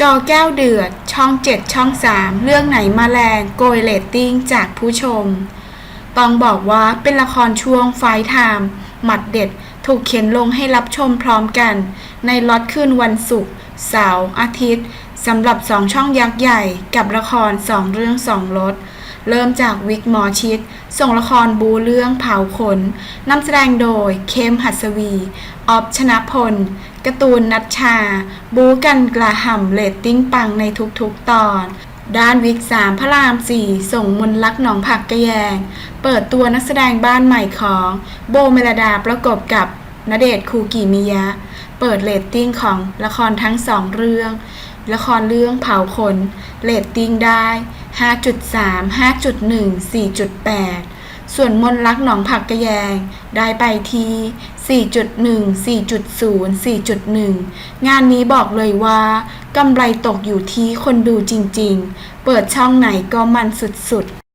จอแก้วเดือด ช่อง 7 ช่อง 3 เรื่องไหนมาแรงโกยเลตติ้งจากผู้ชม ต้องบอกว่าเป็นละครช่วงไฟท์ไทม์หมัดเด็ดถูกเขียนลงให้รับชมพร้อมกัน ในล็อตคืนวันศุกร์เสาร์อาทิตย์สำหรับสองช่องยักษ์ใหญ่กับละครสองเรื่องสองรถ เริ่มจากวิกหมอชิด ส่งละครบูเรื่องเผาขนนำแสดงโดยเข้มหัสวี ออฟชนะพลการ์ตูนนัชชา บูกันกระหำเรตติ้งปังในทุกๆตอนด้านวิกสามพระรามสี่ส่งมนต์ลักหนองผักกระแยง เปิดตัวนักแสดงบ้านใหม่ของ โบเมลดาประกบกับณเดชน์คูกิมิยะ เปิดเรตติ้งของละครทั้งสองเรื่อง ละครเรื่องเผาขนเรตติ้งได้ 5.3 5.1 4.8 ส่วนมนลักหนองผักกระแยง ได้ไปที่ 4.1 4.0 4.1 งานนี้บอกเลยว่ากำไรตกอยู่ที่คนดูจริงๆ เปิดช่องไหนก็มันสุดๆ